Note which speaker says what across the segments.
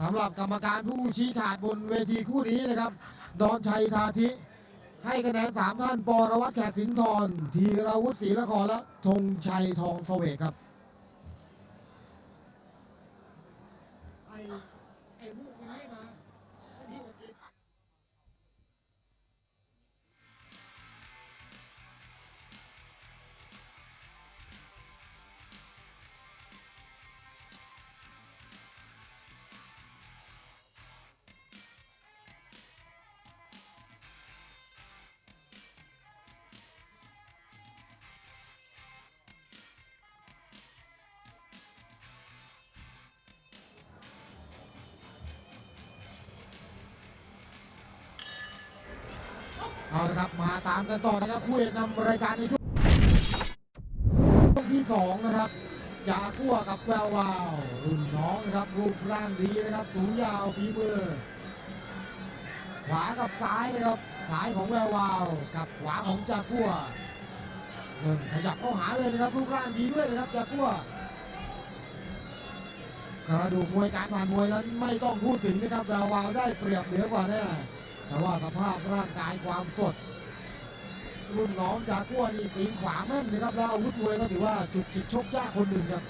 Speaker 1: สำหรับกรรมการผู้ชี้ขาดบนเวทีคู่นี้นะครับ ดอนชัยทาธิ ให้คะแนนสามท่านปรวัตรแขกสินทรธีรวุฒิศรีละครและธงชัยทองเสวกครับไอ้ไอ้ เอาละครับ มาตามกันต่อนะครับคู่เอกนำรายการในช่วงช่วงที่สองนะครับจากขั้วกับแวววาวรุ่นน้องนะครับรูปร่างดีนะครับ สูงยาวฝีมือขวากับซ้ายนะครับซ้ายของแวววาวกับขวาของจากขั้วเริ่มขยับเข้าหาเลยนะครับรูปร่างดีด้วยนะครับจากขั้วกระดูกมวยการผ่านมวยนั้นไม่ต้องพูดถึงนะครับแวววาวได้เปรียบเหนือกว่าแน่ แต่ว่าสภาพร่างกายความสด รุ่นน้องจากกั้วนี่ตีนขวาแม่นนะครับ แล้วอาวุธมวยก็ถือว่าจุกจิกชกยากคนหนึ่งครับ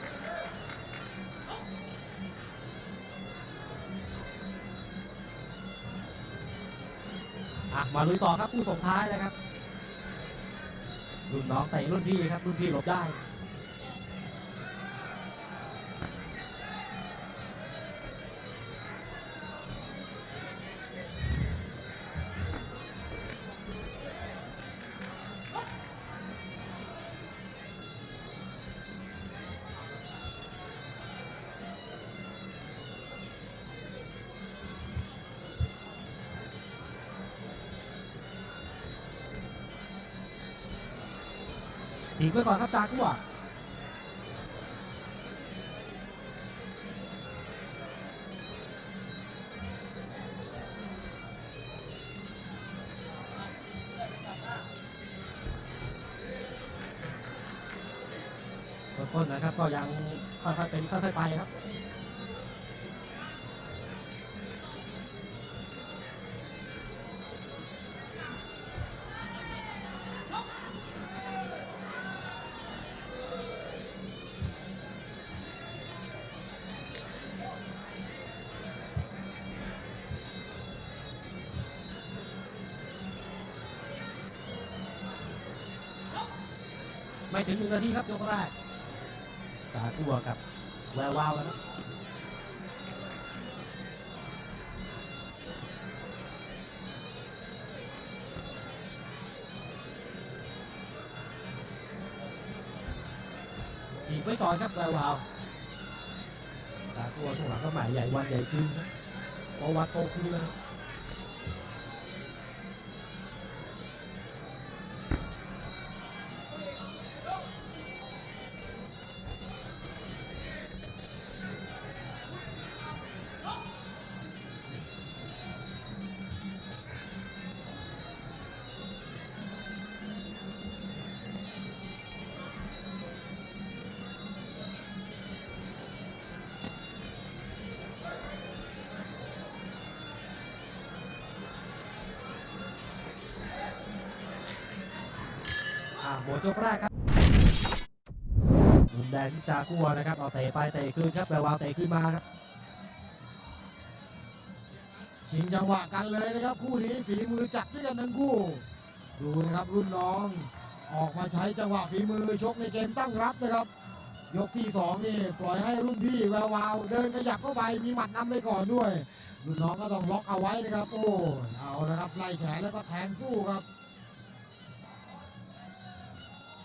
Speaker 2: อะมาลุยต่อครับคู่ส่งท้ายเลยครับ รุ่นน้องเตะรุ่นพี่ครับ รุ่นพี่หลบได้ ถีบไว้ก่อนครับจากัวต้นๆนะครับก็ยังค่อยๆเป็นค่อยๆไปครับ ไม่ถึงหนึ่งนาทีครับยกแรกจากัวกับแวววาวแล้วครับถีบไว้ก่อนครับแวววาวจากัวช่วงหลังก็หมายใหญ่วันใหญ่ขึ้นครับโตวันโตขึ้นเลย มดยกแรกครับมุมแดงที่จากัวนะครับเอาเตะไปเตะคืนครับแวววาวเตะขึ้นมาครับ
Speaker 1: ชิงจังหวะกันเลยนะครับ คู่นี้ฝีมือจัดด้วยกันทั้งคู่ ดูนะครับรุ่นน้องออกมาใช้จังหวะฝีมือชกในเกมตั้งรับนะครับ ยกที่สองนี่ปล่อยให้รุ่นพี่แวววาวเดินขยับเข้าไปมีหมัดนำไปก่อนด้วย รุ่นน้องก็ต้องล็อกเอาไว้นะครับ โอ้เอาละครับไล่แขนแล้วก็แทงสู้ครับ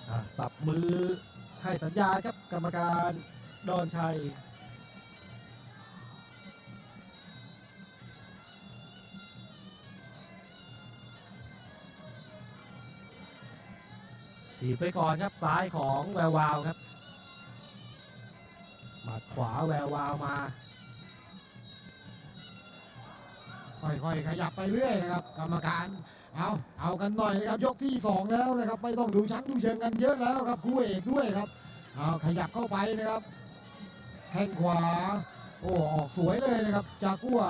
Speaker 2: อ่าสับมือให้สัญญาณครับกรรมการดอนชัย ถีบไปก่อนครับซ้ายของแวววาวครับหมัดขวาแวววาวมา
Speaker 1: ค่อยๆขยับไปเรื่อยนะครับ กรรมการเอาเอากันหน่อยนะครับยกที่สองแล้วนะครับไม่ต้องดูชั้นดูเชิงกันเยอะแล้วครับคู่เอกด้วยครับเอาขยับเข้าไปนะครับแข้งขวาโอ้ออกสวยเลยนะครับจากัว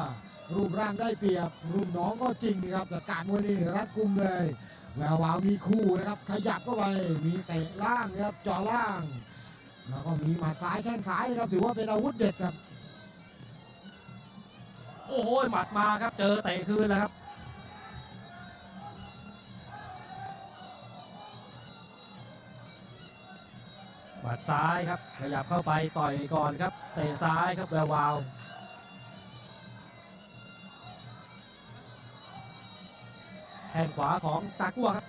Speaker 1: รูปร่างได้เปรียบรุ่นน้องก็จริงนะครับแต่การมวยนี่รัดกุมเลยแวววาวมีคู่นะครับ ขยับเข้าไปมีเตะล่างนะครับจ่อล่าง แล้วก็มีหมัดซ้ายแข้งซ้ายนะครับถือว่าเป็นอาวุธเด็ดครับ
Speaker 2: โอ้โหหมัดมาครับ เจอเตะคืนแล้วครับ หมัดซ้ายครับ ขยับเข้าไปต่อยก่อนครับ เตะซ้ายครับแวววาวแข้งขวาของจากัวครับ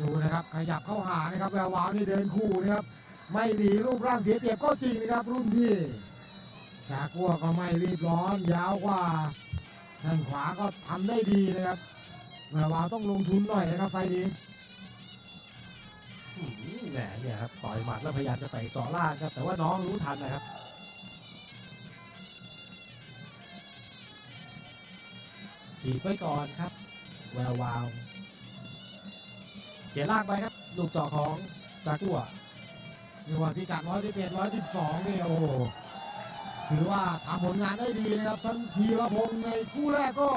Speaker 1: ดูนะครับขยับเข้าหานะครับแวววาวนี่เดินคู่นะครับ ไม่หนีรูปร่างเสียเปรียบก็จริงนะครับรุ่นพี่ จากัวก็ไม่รีบร้อน ยาวกว่าแข้งขวาก็ทำได้ดีนะครับแวววาวต้องลงทุนหน่อยนะครับไฟล์นี้
Speaker 2: อืมแหมเนี่ยครับต่อยหมัดแล้วพยายามจะเตะเจาะล่างครับ แต่ว่าน้องรู้ทันนะครับถีบไว้ก่อนครับ แวววาวเขียนล่างไปครับ ลูกเจาะของจากัว
Speaker 1: ในวันพิกัด111 112นี่โอ้โห ถือว่าทำผลงานได้ดีนะครับทั้งทีละพงษ์ในคู่แรกก็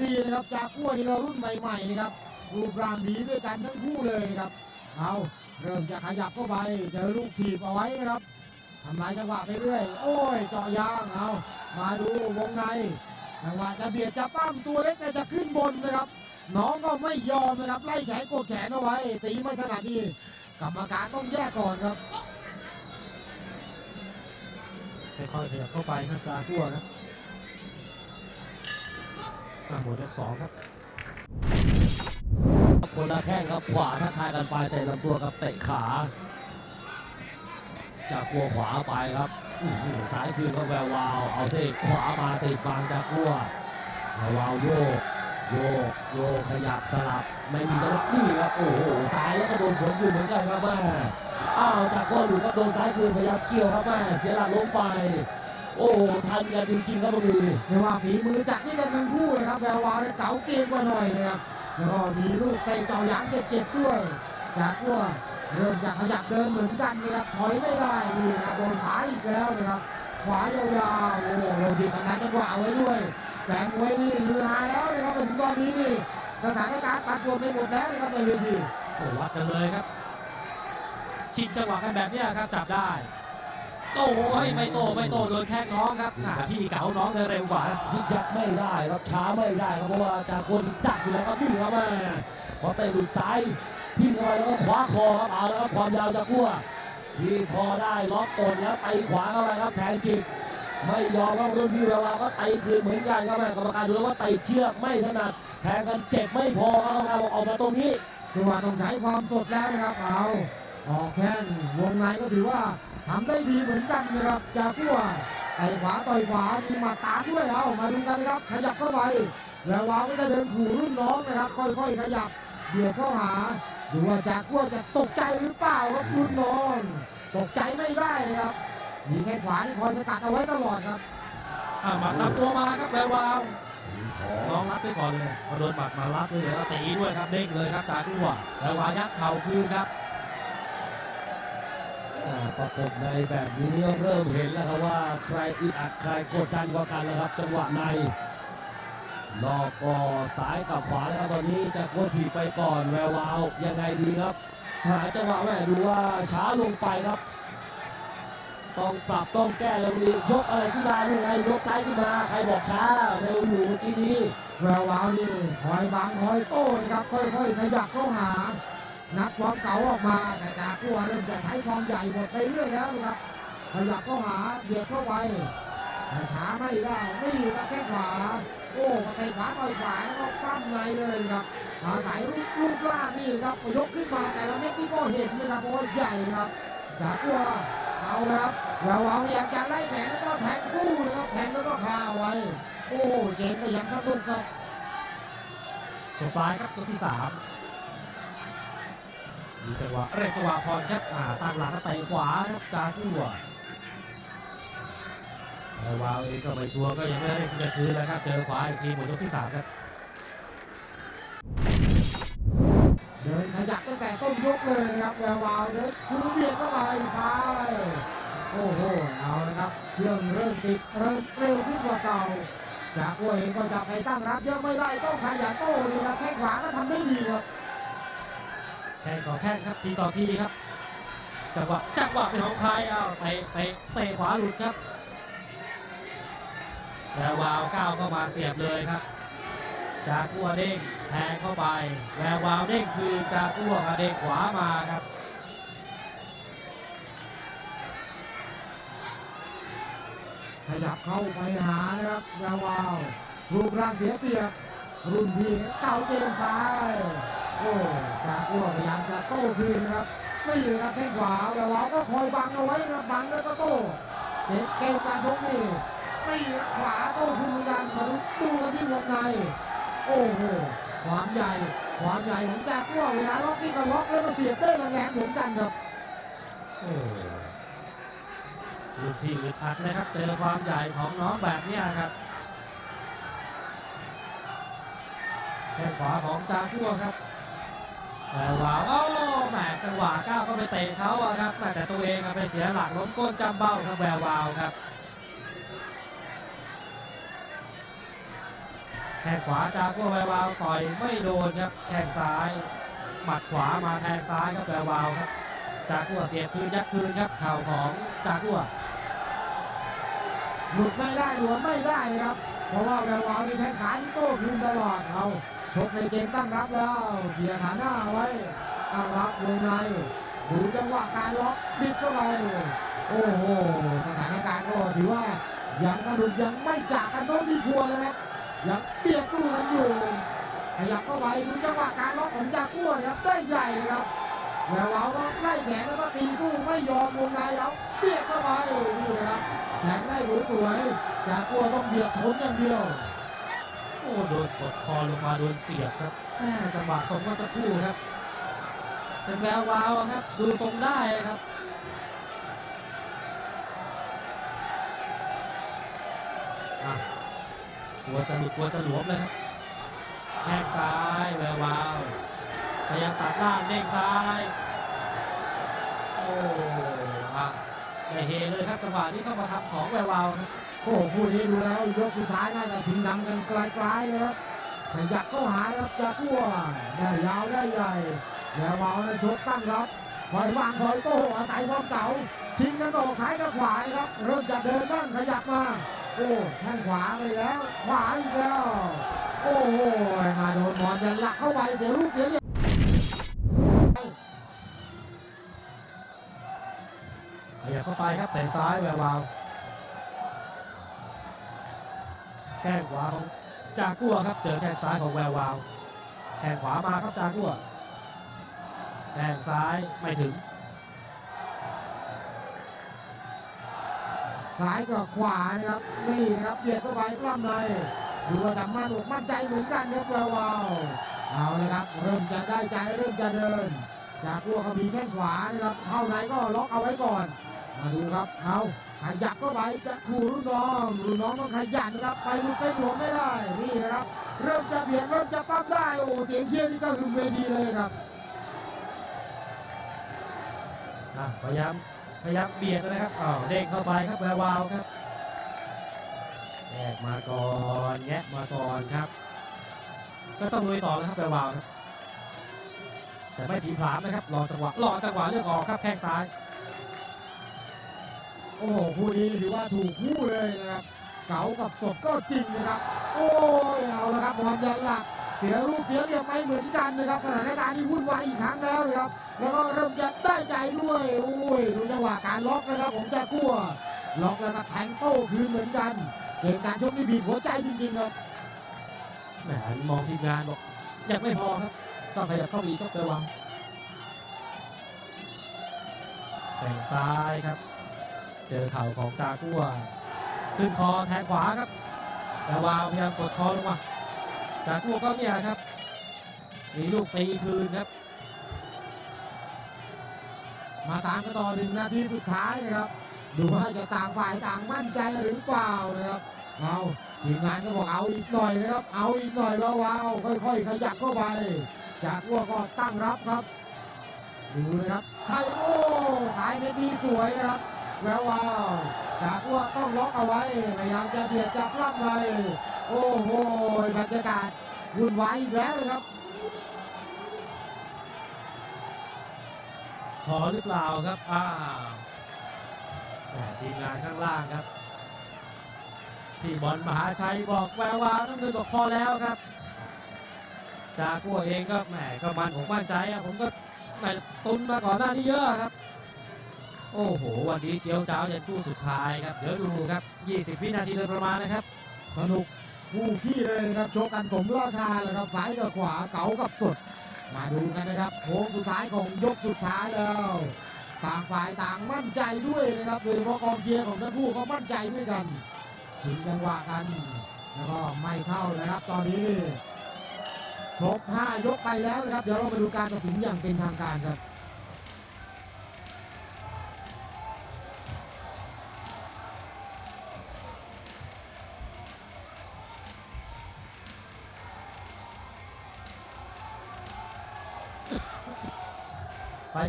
Speaker 1: ดีนะครับจากกั้วนี่เรารุ่นใหม่ๆนะครับรูปร่างดีด้วยกันทั้งคู่เลยนะครับเอาเริ่มจะขยับเข้าไปเจอลูกถีบเอาไว้นะครับทำลายจังหวะไปเรื่อย โอ้ยเจาะยางเอามาดูวงในจังหวะจะเบียดจะปั้มตัวเล็กแต่จะขึ้นบนนะครับ น้องก็ไม่ยอมนะครับไล่แขนกดแขนเอาไว้ ตีไม่ขนาดนี้กรรมการต้องแยกก่อนครับ
Speaker 2: ค่อยๆขยับเข้าไปครับจากัวครับอะหมดยกสองครับ
Speaker 3: คนละแข้งครับขวาทักทายกันไปเตะลำตัวกับเตะขา จากกัวขวาไปครับอื้อหือซ้ายคืนก็แวววาว เอาเสกขวามาติดบางจากกัวแวววาวโยกโยกโยกขยับสลับไม่มีจังหวะนี่ครับโอ้โหซ้ายแล้วก็โดนสวนคืนเหมือนกันครับแม่ อ้าวจากกัวหลุดครับโดนซ้ายคืนพยายามเกี่ยวครับแม่เสียหลักล้มไป โอ้โหทันกันจริงๆครับตรงนี้
Speaker 1: เรียกว่าฝีมือจัดนี่กันทั้งคู่เลยครับแวววาวเนี่ยเก๋าเกมกว่าหน่อยนะครับแล้วก็มีลูกเตะเจ่อยางเจ็บๆด้วยจากกัวเริ่มจะขยับเดินเหมือนกันนะครับถอยไม่ได้นี่นะครับโดนขาอีกแล้วนะครับขวายาวๆโอ้โหโรดีทำงานจังหวะเอาไว้ด้วยแสงมวยนี่มือหายแล้วนะครับถึงตอนนี้นี่สถานการณ์ปัดปวนไปหมดแล้วนะครับในเวที
Speaker 2: โอ้วัดกันเลยครับ ชิงจังหวะกันแบบเนี้ยครับจับได้โต้โอ้ยไม่โตไม่โตโดนแข้งน้องครับอ่าพี่เก๋าน้องเดินเร็วกว่า
Speaker 3: ยึกยักไม่ได้ครับช้าไม่ได้ครับเพราะว่าจากคนดักอยู่แล้วครับนี่ครับแม่พอเตะหลุดซ้ายทิ่มเข้าไปแล้วก็คว้าคอครับเอาแล้วครับความยาวจากกัวที่พอได้ล็อกกดแล้วไตขวาเข้าไปครับแทงจิกไม่ยอมครับรุ่นพี่เวลาก็ไตคืนเหมือนกันครับแม่กรรมการดูแล้วว่าไตเชือกไม่ถนัดแทงกันเจ็บไม่พอครับกรรมการบอกออกมาตรงนี้
Speaker 1: คือว่าต้องใช้ความสดแล้วนะครับเอา ออกแข้งวงในก็ถือว่าทำได้ดีเหมือนกันนะครับจากกัวไต่ขวาต่อยขวามีมาตามด้วยเอามาดูกันนะครับ ขยับเข้าไปแล้ววาวก็จะเดินขู่รุ่นน้องนะครับ ค่อยๆขยับเบียดเข้าหาดูว่าจากกัวจะตกใจหรือเปล่าครับรุ่นน้องตกใจไม่ได้นะครับ มีแข้งขวาคอยสกัดเอาไว้ตลอดครับ
Speaker 2: อ่ามัดนำตัวมาครับแวววาวน้องรับไปก่อนเลยพอโดนหมัดมารับเลยแล้วตีด้วยครับเด้งเลยครับจากัวแวววายัดเข่าคืนครับ
Speaker 3: ประกบในแบบนี้เริ่มเห็นแล้วครับว่าใครอึดอัดใครกดดันกว่ากันแล้วครับ จังหวะในลอกก็ซ้ายกับขวาแล้วครับตอนนี้จะโคถีไปก่อนแวววาวยังไงดีครับ หาจังหวะแม่ดูว่าช้าลงไปครับ ต้องปรับต้องแก้แล้วนี้ยกอะไรขึ้นมาหรือไงยกซ้ายขึ้นมาใครบอกช้าเร็วอยู่เมื่อกี้นี้
Speaker 1: แวววาวนี่คอยบังคอยโต้นะครับค่อยๆขยับเข้าหา นักความเก่าออกมาแต่จากกัวเริ่มจะใช้ความใหญ่หมดไปเรื่อยแล้วนะครับขยับเข้าหาเบียดเข้าไปแต่ช้าไม่ได้นี่ครับแค่ขวาโอ้กระเตะขวาต่อยขวาแล้วก็ปั้มในเลยครับอาศัยรูปรูปล่างนี่ครับยกขึ้นมาแต่ละเม็ดนี่ก็เห็นนะครับเพราะว่าใหญ่ครับจากกัวเอาครับแวววาวอยากจะไล่แขนแล้วก็แทงสู้นะครับแทงแล้วก็คาเอาไว้ โอ้เกมก็ยังสนุกครับ
Speaker 2: จบปลายครับตัวที่สาม มีจังหวะเร่งจังหวะพรครับอ่าตั้งหลังเตะขวาครับจากัวแวววาวเองก็ไม่ชัวร์ก็ยังไม่ได้จะคืนแล้วครับเจอขวาอีกทีหมดยกที่สามครับ
Speaker 1: เดินขยับตั้งแต่ต้นยกเลยนะครับแวววาวเดินคูเบียดเข้าไปซ้ายโอ้โหเอาละครับเครื่องเริ่มติดเริ่มเร็วขึ้นกว่าเก่าจากกัวเองก็จะไปตั้งรับเยอะไม่ได้ต้องขยันโต้ดีครับแข้งขวาก็ทำได้ดีครับ
Speaker 2: แข่งต่อแข่งครับทีต่อทีครับ จังหวะจังหวะเป็นของใครอ้าวเตะเตะเตะขวาหลุดครับแล้ววาวก้าวเข้ามาเสียบเลยครับ จากกัวเด้งแทงเข้าไปแวววาวเด้งคือจากกัวกระเด้งขวามาครับ
Speaker 1: ขยับเข้าไปหานะครับยาวาวรูปร่างเสียเปรียบรุ่นพี่เก่าเกมซ้าย โอ้ จากกัวพยายามจะโต้คืนนะครับนี่นะครับแข้งขวายาวาก็คอยบังเอาไว้นะบังแล้วก็โต้เก็บเกมการชกนี่นี่ครับขวาโต้คืนเหมือนกันมาดูดูกันที่วงในโอ้โหความใหญ่ความใหญ่ของจากกัวเวลาล็อกนี่ก็ล็อกแล้วก็เสียบได้แรงเหมือนกันครับ
Speaker 2: โอ้ลูกพี่อึดอัดนะครับ เจอความใหญ่ของน้องแบบนี้ครับแข้งขวาของจากัวครับ แวววาวโอ้แหมจังหวะก้าวก็ไปเตะเขาอะครับแต่ตัวเองไปเสียหลักล้มก้นจำเบ้าครับแวววาวครับแข้งขวาจากัวแวววาวต่อยไม่โดนครับแข้งซ้าย หมัดขวามาแทงซ้ายครับแวววาวครับ จากัวเสียบคืนยัดคืนครับเข่าของจากัว
Speaker 1: หลุดไม่ได้หลวมไม่ได้นะครับ เพราะว่าแวววาวนี่แข้งขาที่โต้คืนตลอดเอา ชกในเกมตั้งรับแล้วเขี่ยขาหน้าไว้ตั้งรับวงในดูจังหวะการล็อกบิดเข้าไปโอ้โหสถานการณ์ก็ถือว่ายังกระดุกยังไม่จากกันโน้มที่ควเลยนะยังเปียกสู้กันอยู่ขยับเข้าไปดูจังหวะการล็อกของจากัวนะครับได้ใหญ่เลยครับแวววาวก็ไล่แขนแล้วก็ตีสู้ไม่ยอมวงในแล้วเปียกเข้าไปนี่นะครับแทงได้สวยๆจากกัวต้องเบียดชนอย่างเดียว
Speaker 2: โอ้โดนกดคอลงมาโดนเสียบครับแม่จังหวะสมเมื่อสักครู่ครับ เป็นแวววาวอะครับ ดูทรงได้ครับอะกลัวจะหลุดกลัวจะหลวมเลยครับแข้งซ้ายแวววาวพยายามตัดล่างเด้งซ้ายโอ้อะได้เฮเลยครับจังหวะนี้เข้ามาทำของแวววาวครับ
Speaker 1: โอ้โหคู่นี้ดูแล้วยกสุดท้ายน่าจะชิงดำกันไกลๆเลยครับขยับเข้าหาครับจากกัวได้ยาวได้ใหญ่แล้วเมาในชกตั้งรับคอยวางคอยโต้อาศัยความเก่าชิงกันต่อซ้ายกับขวาครับ เริ่มจะเดินบ้างขยับมา โอ้แข้งขวาไปแล้ว ขวาอีกแล้ว โอ้โหมาโดนบอลยันหลักเข้าไปเดี๋ยวลูกเสียเหลี่ยม
Speaker 2: ขยับเข้าไปครับเตะซ้ายแวววาว แข้งขวาของจากัวครับเจอแข้งซ้ายของแวววาวแข้งขวามาครับจากัวแข้งซ้ายไม่ถึง
Speaker 1: ซ้ายกับขวานะครับนี่นะครับเบียดเข้าไปปล้ำในดูว่าจะมั่นอกมั่นใจเหมือนกันครับแวววาวเอาลยครับเริ่มจะได้ใจเริ่มจะเดิน จากกัวเขามีแข้งขวานะครับเข้าในก็ล็อกเอาไว้ก่อน มาดูครับเอา ขยับเข้าไปจะขู่รุ่นน้องรุ่นน้องต้องขยันนะครับไปดูไปหลวมไม่ได้นี่นะครับ เริ่มจะเบียดเริ่มจะปั้มได้โอ้เสียงเชียร์นี่ก็คือเวทีเลยครับ
Speaker 2: พยายามพยายามเบียดนะครับอ้าวเด้งเข้าไปครับแวววาวครับแยกมาก่อนแงะมาก่อนครับ ก็ต้องลุยต่อแล้วครับแวววาวครับแต่ไม่ผีผลามนะครับรอจังหวะรอจังหวะเลือกออกครับแข้งซ้าย
Speaker 1: อ้โหคู่นี้ถือว่าถูกคู่เลยนะครับเก๋ากับสดก็จริงนะครับ โอ้ยเอาละครับบอลยันหลักเสียลูกเสียเหลี่ยมไปเหมือนกันนะครับสถานการณ์ที่วุ่นวายอีกครั้งแล้วนะครับ แล้วก็เริ่มจะได้ใจด้วยโอ้ยดูจังหวะการล็อกนะครับผมจะกลัวล็อกแล้วก็แทงโต้คืนเหมือนกัน เกมการชกนี่บีบหัวใจจริงๆครับ
Speaker 2: แหมมองทีมงานบอกยังไม่พอครับต้องขยับเข้าไปอีกครับระวังแต่งซ้ายครับ เจอเข่าของจากัว ขึ้นคอแทงขวาครับแต่วาวพยายามกดคอลงมาจากัวก็เนี่ยครับ มีลูกตีคืนครับ
Speaker 1: มาตามกันต่อหนึ่งนาทีสุดท้ายนะครับ ดูว่าจะต่างฝ่ายต่างมั่นใจหรือเปล่านะครับเอาทีมงานก็บอกเอาอีกหน่อยนะครับ เอาอีกหน่อยว้าวค่อยๆขยับเข้าไป จากวัวก็ตั้งรับครับ ดูนะครับไทยโอ้ขายไม่ดีสวยนะครับ แวววาวจากอ้วต้องล็อกเอาไว้ พยายามจะเบียดจับล่างในโอ้โหบรรยากาศวุ่นวายอีกแล้วนะครับ
Speaker 2: พอหรือเปล่าครับอ้าวแหม่ทีมงานข้างล่างครับ พี่บอลมหาชัยบอกแวววาวน้ำเงินบอกพอแล้วครับ จากัวเองก็แหมก็มันผมมั่นใจอะผมก็ตุนมาก่อนหน้านี้เยอะครับ โอ้โห วันนี้เจียวเจ้ายันคู่สุดท้ายครับ เดี๋ยวดูครับ 20 วินาทีโดยประมาณนะครับ
Speaker 1: สนุกคู่ขี้เลยนะครับโชกกันสมราคาเลยครับซ้ายกับขวาเก๋ากับสด มาดูกันนะครับโค้งสุดท้ายของยกสุดท้ายแล้วต่างฝ่ายต่างมั่นใจด้วยนะครับโดยเฉพาะกองเชียร์ของทั้งคู่ก็มั่นใจด้วยกันถึงจังหวะกันแล้วก็ไม่เข้านะครับ ตอนนี้ครบ5ยกไปแล้วนะครับ เดี๋ยวเรามาดูการตัดสินอย่างเป็นทางการครับ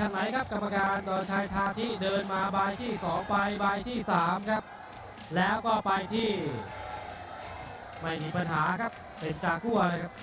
Speaker 1: า
Speaker 2: งไหนครับกรรมการต่อชัยทาที่เดินมาใบที่ 2 ไปใบที่ 3 ครับ แล้วก็ไปที่ ไม่มีปัญหาครับเป็นจากัวเลยครับ